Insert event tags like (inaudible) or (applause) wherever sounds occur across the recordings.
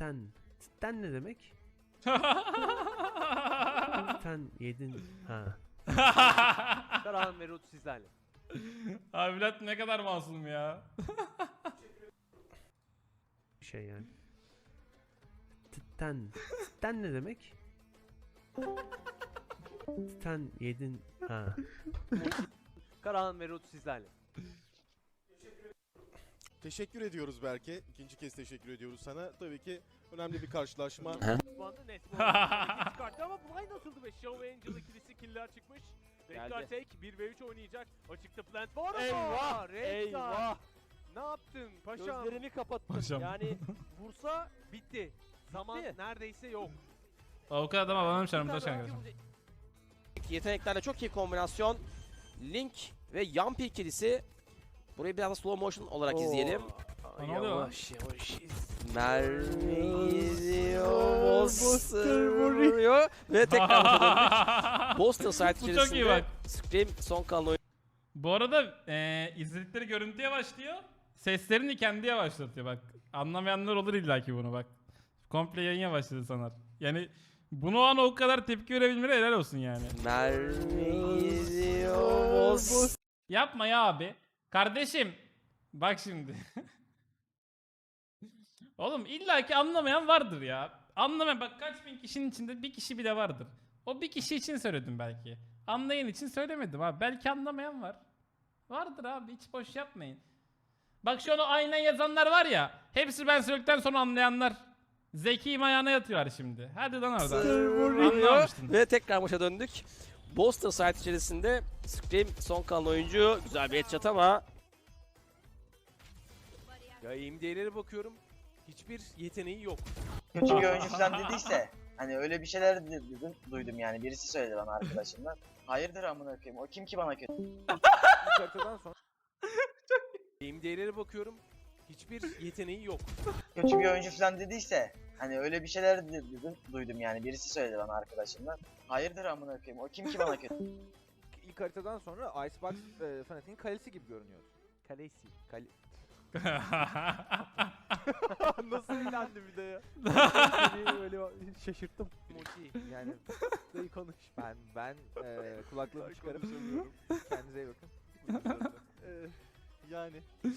(laughs) Ten. Ten ne demek? Ten yedin. Ha. Karahan ve Rut sizlerle. Abi Vlad ne kadar masum ya. Bir şey yani. T- Ten. Ten ne demek? Ten yedin. Ha. Karahan ve Rut sizlerle. Teşekkür ediyoruz Berke. İkinci kez teşekkür ediyoruz sana. Tabii ki önemli bir karşılaşma. Nesmo oyunu (laughs) çıkarttı ama Blind atıldı ve Show Angel ikilisi killer çıkmış. Redgar tek 1 ve 3 oynayacak. Açıkta plant var ama. Eyvah, eyvah. Ne yaptın paşam? Gözlerini kapattı. Paşam. Yani (laughs) vursa bitti. Zaman Bitti. neredeyse yok. Avukat adam arkadaşlar. Bir tane arkadaşlar. Yeteneklerle çok iyi kombinasyon. Link ve Yampi ikilisi. Burayı biraz da slow motion olarak Oo. izleyelim. Aa, ne oluyor lan? Yavaş yavaş. Mermi gidiyor. Boster vuruyor. Ve tekrar dönmüş. (laughs) Boston site Bu çok iyi içerisinde bak. Scream son kalan oyun. Bu arada eee izledikleri görüntü yavaşlıyor. Seslerini kendi yavaşlatıyor bak. Anlamayanlar olur illaki bunu bak. Komple yayın yavaşladı sanar. Yani bunu an o kadar tepki verebilmeleri helal olsun yani. Mermi gidiyor. Yapma ya abi. Kardeşim. Bak şimdi. (laughs) Oğlum illaki anlamayan vardır ya. Anlamayan bak kaç bin kişinin içinde bir kişi bile vardır. O bir kişi için söyledim belki. Anlayan için söylemedim abi. Belki anlamayan var. Vardır abi hiç boş yapmayın. Bak şu an o aynen yazanlar var ya. Hepsi ben söyledikten sonra anlayanlar. Zeki ayağına yatıyor şimdi. Hadi lan orada. vuruyor. Anlamamıştın. Ve tekrar maça döndük. Boston site içerisinde Scream son kalan oyuncu. Güzel bir headshot ama Ya IMD'lere bakıyorum. Hiçbir yeteneği yok. kötü bir oyuncu falan dediyse hani öyle bir şeyler de- duydum, duydum yani birisi söyledi bana arkadaşımdan. Hayırdır amına koyayım o kim ki bana kötü? (laughs) İlk haritadan sonra. IMD'lere bakıyorum. Hiçbir yeteneği yok. Kötü bir oyuncu falan dediyse hani öyle bir şeyler de- duydum, duydum yani birisi söyledi bana arkadaşımdan. Hayırdır amına koyayım o kim ki bana kötü? İlk haritadan sonra Icebox e, Fnatic'in kalesi gibi görünüyor. Kalesi. Kale... (laughs) Nasıl eğlendi bir de ya. (laughs) Beni böyle şaşırttım. Mochi. Yani Dayı konuş. ben ben e, kulaklığımı çıkarıp kendinize iyi bakın. Ee, yani ne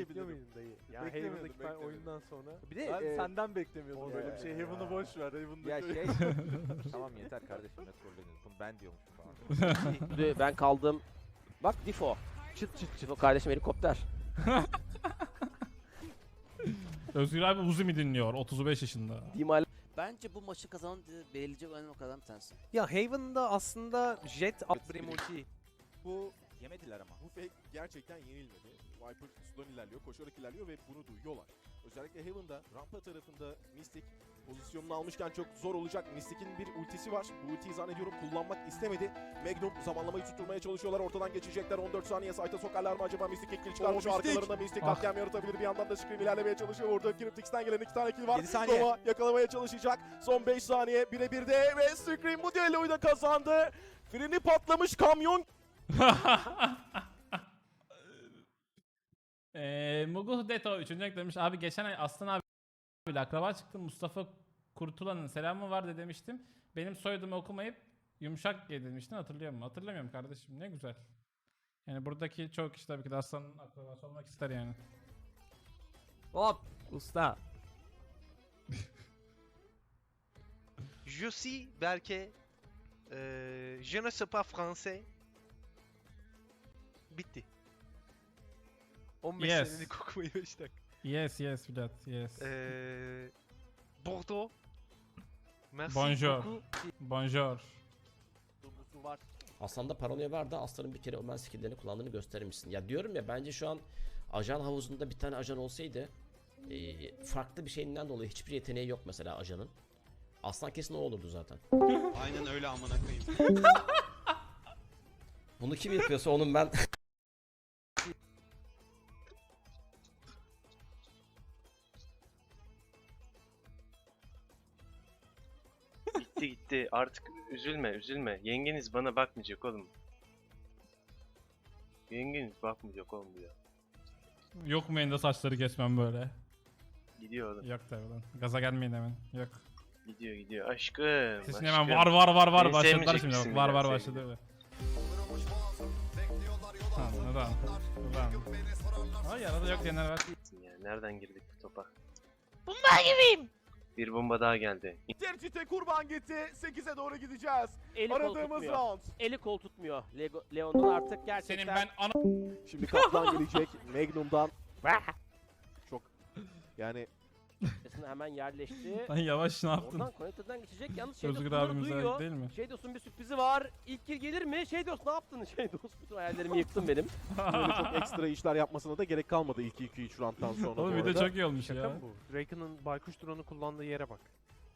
Bekliyor muydun dayı? Ya Beklemiyordum, Heaven'daki ben beklemiyordum. oyundan sonra. Bir de Ben e, senden beklemiyordum o böyle da- bir şey. ya. Heaven'ı boş ver. Heaven'da ya şey (laughs) tamam yeter kardeşim ne trollediniz. Bunu ben diyormuşum falan. Ben kaldım. Bak Difo. Çıt çıt çıt. Kardeşim helikopter. Özgür abi Uzumi dinliyor 35 yaşında. Dimal Bence bu maçı kazanan belirleyecek önemli noktalardan bir tanesi. Ya Haven'da aslında Jet Abremochi. Bu yemediler ama. Bu fake gerçekten yenilmedi. Viper sudan ilerliyor, koşarak ilerliyor ve bunu duyuyorlar. Özellikle Heaven'da, rampa tarafında Mystic pozisyonunu almışken çok zor olacak. Mystic'in bir ultisi var. Bu ultiyi zannediyorum kullanmak istemedi. Magnum zamanlamayı tutturmaya çalışıyorlar. Ortadan geçecekler. 14 saniye sayta sokarlar mı acaba? Mystic kill çıkarmış. Oo, Mystic! Arkalarında Mystic Ah. katliam yaratabilir. Bir yandan da Scream ilerlemeye çalışıyor. Orada Cryptix'ten gelen iki tane kill var. 7 saniye. Nova yakalamaya çalışacak. Son 5 saniye. Birebir de ve Scream bu düelloyu da kazandı. Freni patlamış kamyon Eee Muguh Deto 3. renk demiş. Abi geçen ay Aslan abi akraba çıktım. Mustafa Kurtulan'ın selamı var de demiştim. Benim soyadımı okumayıp yumuşak G demiştin. Hatırlıyor musun? Hatırlamıyorum kardeşim. Ne güzel. Yani buradaki çoğu kişi tabii ki de Aslan'ın akrabası olmak ister yani. Hop. Usta. (laughs) Je suis Berke. Euh, je ne sais pas français. Bitti. 15 Yes. senelik okumayı 5 dakika. Yes yes Vlad yes. Euh, Bordeaux. Merci Bonjour. beaucoup. Bonjour. Var. Aslan'da paranoya var da Aslan'ın bir kere Omen skill'lerini kullandığını göstermişsin. Ya diyorum ya bence şu an ajan havuzunda bir tane ajan olsaydı eee, farklı bir şeyinden dolayı hiçbir yeteneği yok mesela ajanın. Aslan kesin o olurdu zaten. Aynen öyle amına koyayım. Bunu kim yapıyorsa onun ben Artık üzülme üzülme. Yengeniz bana bakmayacak oğlum. Yengeniz bakmayacak oğlum ya. Yok mu elinde saçları kesmem böyle? Gidiyor oğlum. Yok tabii lan. Gaza gelmeyin hemen. Yok. Gidiyor gidiyor. Aşkım. Sesin aşkım. hemen var var var var Beni başladılar sevmeyecek şimdi. misin Bak, Var bir daha, var başladı öyle. Tamam tamam. Tamam. Ay arada yok diyenler var. Ya, nereden girdik bu topa? Bomba gibiyim. Bir bomba daha geldi. Tercihte kurban gitti. 8'e doğru gideceğiz. Eli Aradığımız tutmuyor. round. Eli kol tutmuyor. Lego, Leon'un artık gerçekten... Senin ben ana... Şimdi kaptan gelecek. Magnum'dan. Çok yani Sesini hemen yerleşti. (laughs) Lan yavaş ne yaptın? Oradan connector'dan geçecek. Yalnız şey Özgür bunları abimize duyuyor. değil mi? Şeydos'un bir sürprizi var. İlk kill gelir mi? Şeydos ne yaptın? (laughs) Şeydos bütün hayallerimi yıktın benim. böyle çok ekstra işler yapmasına da gerek kalmadı ilk 2-3 round'dan sonra. Oğlum bu video arada. çok iyi olmuş Şaka ya. mı bu? Draken'ın baykuş drone'u kullandığı yere bak.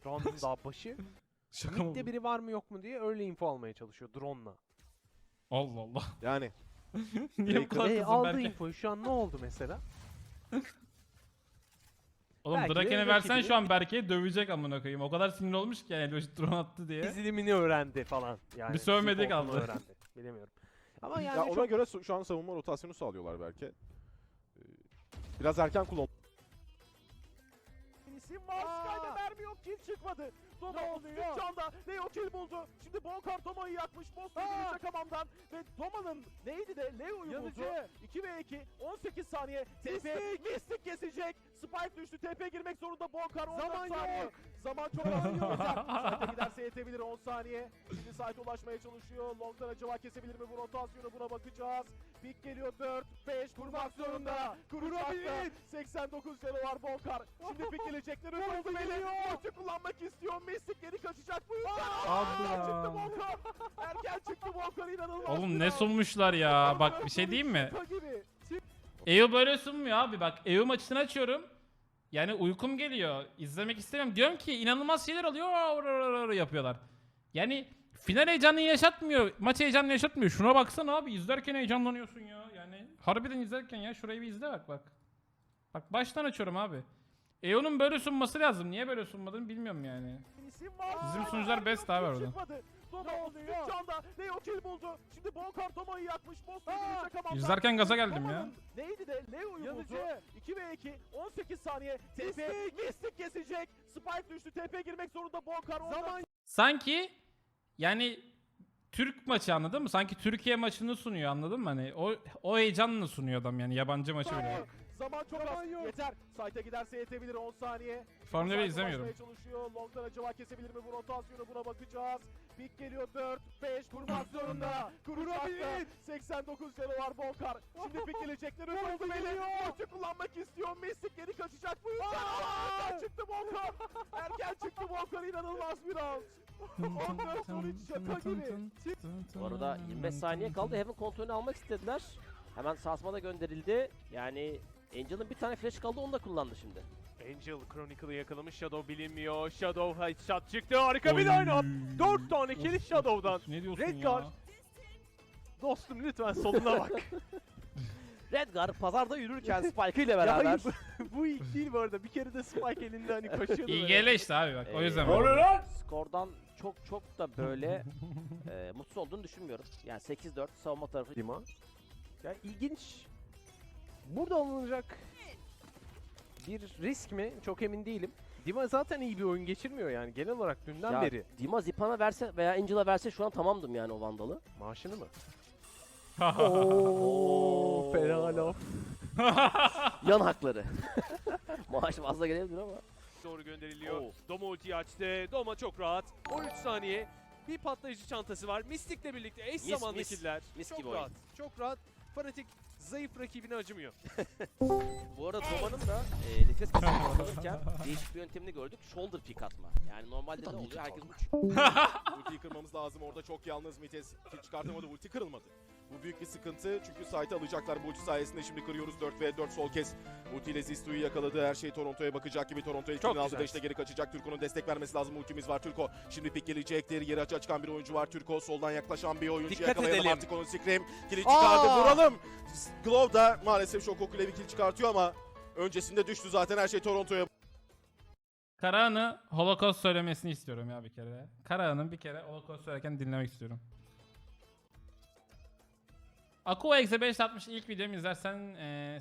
Round'un (laughs) daha başı. Şaka mı bu? Mid'de biri var mı yok mu diye early info almaya çalışıyor drone'la. Allah Allah. Yani Niye bu kadar E, kızdın aldı Berke? infoyu şu an ne oldu mesela? Oğlum Belki de Draken'e versen rakibini- şu an Berke'yi dövecek amına koyayım. O kadar sinir olmuş ki yani Eloş (laughs) drone attı diye. İzlimini öğrendi falan. Yani Bir sövmedi ilk olduğunu kaldı. öğrendi. Bilemiyorum. Ama yani ya ona çok göre su- şu an savunma rotasyonu sağlıyorlar belki. Ee, Biraz erken kullan. İsim var. Sky'da mermi yok. Kill çıkmadı. Doma 33 canda. Leo kill buldu. Şimdi Bonkar Toma'yı yakmış. Monster gelecek hamamdan. Ve Toma'nın neydi de Leo'yu buldu. 2 ve 2. 18 saniye. TP. Mystic kesecek. Spike düştü. TP girmek zorunda Bonkar. 14 Zaman saniye. Zaman çok az. Yeter. Site'e giderse yetebilir 10 saniye. Şimdi site'e ulaşmaya çalışıyor. Long'dan acaba kesebilir mi bu rotasyonu buna bakacağız. Pik geliyor 4, 5 kurmak zorunda. Kurabilir. 89 canı var Bonkar. Şimdi pik gelecekler. Önce Meli. Ulti kullanmak istiyor. Mystic geri kaçacak bu yüzden. Abi Erken ya. çıktı Bonkar. (laughs) Erken çıktı Bonkar inanılmaz. Oğlum ne sunmuşlar ya. Bak bir şey diyeyim mi? EU böyle sunmuyor abi bak. EU maçını açıyorum. Yani uykum geliyor. İzlemek istemiyorum. Diyorum ki inanılmaz şeyler oluyor. Aa, or- or- or- yapıyorlar. Yani final heyecanını yaşatmıyor. Maç heyecanını yaşatmıyor. Şuna baksana abi. izlerken heyecanlanıyorsun ya. Yani harbiden izlerken ya. Şurayı bir izle bak bak. Bak baştan açıyorum abi. EO'nun böyle sunması lazım. Niye böyle sunmadığını bilmiyorum yani. Bizim sunucular best abi orada. Doma 33 canda. Leo kill buldu. Şimdi Bonkar Toma'yı yakmış. Monster gelecek hamamdan. İzlerken gaza geldim ya. Neydi de Leo'yu buldu. 2 ve 2. 18 saniye. TP. Mystic kesecek. Spike düştü. TP girmek zorunda Bonkar. Zaman Sanki yani Türk maçı anladın mı? Sanki Türkiye maçını sunuyor anladın mı? Hani o o heyecanla sunuyor adam yani yabancı maçı bile. Zaman çok az. Yeter. Site'e giderse yetebilir 10 saniye. Formula 1 Site izlemiyorum. çalışıyor. Long'dan acaba kesebilir mi bu rotasyonu buna bakacağız. Pik geliyor 4, 5 kurmak zorunda. Kurabilir. 89 canı var Bonkar. Şimdi pik gelecekler. Önce Meli. Ulti kullanmak istiyor. Mystic geri kaçacak bu yüzden. Erken çıktı Bonkar. Erken çıktı Bonkar. inanılmaz bir round. 14-13 şaka gibi. Bu arada 25 saniye kaldı. Heaven kontrolünü almak istediler. Hemen sarsma da gönderildi. Yani Angel'ın bir tane flash kaldı onu da kullandı şimdi. Angel Chronicle'ı yakalamış. Shadow bilinmiyor. Shadow headshot çıktı. Harika bir Oy. line-up. 4 tane kill Shadow'dan. Ne diyorsun Redguard. ya? Dostum lütfen soluna bak. (laughs) Redgar pazarda yürürken Spike ile (laughs) Ya beraber. hayır, bu, (laughs) bu ilk değil bu arada. Bir kere de Spike elinde hani koşuyordu. İyi böyle. işte abi bak o Ee, yüzden. Ne böyle. Skordan çok çok da böyle e, mutsuz olduğunu düşünmüyorum. Yani 8-4 savunma tarafı. Dima. Ya ilginç. Burada alınacak bir risk mi? Çok emin değilim. Dima zaten iyi bir oyun geçirmiyor yani genel olarak dünden Ya, beri. Dima Zipan'a verse veya Angel'a verse şu an tamamdım yani o Vandal'ı. Maaşını mı? (laughs) Oo, fena laf. (laughs) Yan hakları. (laughs) Maaş fazla gelebilir ama. Doğru gönderiliyor. Oo. Doma ultiyi açtı. Doma çok rahat. 13 saniye. Bir patlayıcı çantası var. Mystic'le birlikte eş Mis, zamanlı mis. killer. Mis çok rahat. oyun. Çok rahat. Fanatik zayıf rakibine acımıyor. (laughs) Bu arada Toma'nın da e, nefes (laughs) kesimi alırken değişik bir yöntemini gördük. Shoulder pick atma. Yani normalde ne oluyor? Herkes uç. (laughs) Ultiyi kırmamız lazım. Orada çok yalnız Mites kill çıkartamadı. Ulti kırılmadı. Bu büyük bir sıkıntı çünkü site'ı alacaklar. Bu sayesinde şimdi kırıyoruz 4 ve 4 sol kez. Ulti ile Zistu'yu yakaladı. Her şey Toronto'ya bakacak gibi. Toronto ilk aldı. güzel. Beşte geri kaçacak. Türko'nun destek vermesi lazım. Ultimiz var. Türko şimdi pik gelecektir. Yeri açığa çıkan bir oyuncu var. Türko soldan yaklaşan bir oyuncu. Dikkat Yakalayalım edelim. artık onu Scream. Kili çıkardı. Aa! Vuralım. Glove da maalesef şok okuyla bir kill çıkartıyor ama öncesinde düştü zaten. Her şey Toronto'ya Karahan'ı Holocaust söylemesini istiyorum ya bir kere. Karahan'ın bir kere Holocaust söylerken dinlemek istiyorum. Aqua Exe 560 ilk videomu izlersen eee